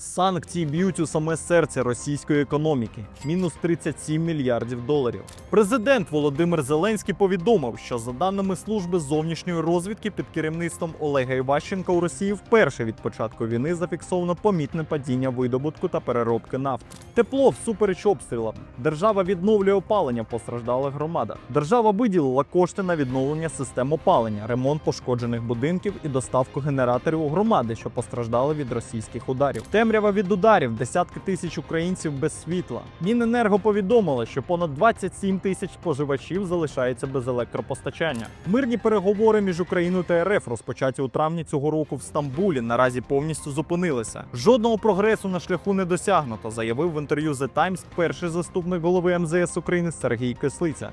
Санкції б'ють у саме серце російської економіки мінус 37 мільярдів доларів. Президент Володимир Зеленський повідомив, що за даними служби зовнішньої розвідки під керівництвом Олега Іващенка у Росії вперше від початку війни зафіксовано помітне падіння видобутку та переробки нафти. Тепло всупереч обстрілам. Держава відновлює опалення в постраждалих громадах. Держава виділила кошти на відновлення систем опалення, ремонт пошкоджених будинків і доставку генераторів у громади, що постраждали від російських ударів. Темрява від ударів, десятки тисяч українців без світла. Міненерго повідомило, що понад 27 тисяч споживачів залишаються без електропостачання. Мирні переговори між Україною та РФ, розпочаті у травні цього року в Стамбулі, наразі повністю зупинилися. Жодного прогресу на шляху не досягнуто, заявив в інтерв'ю The Times перший заступник голови МЗС України Сергій Кислиця.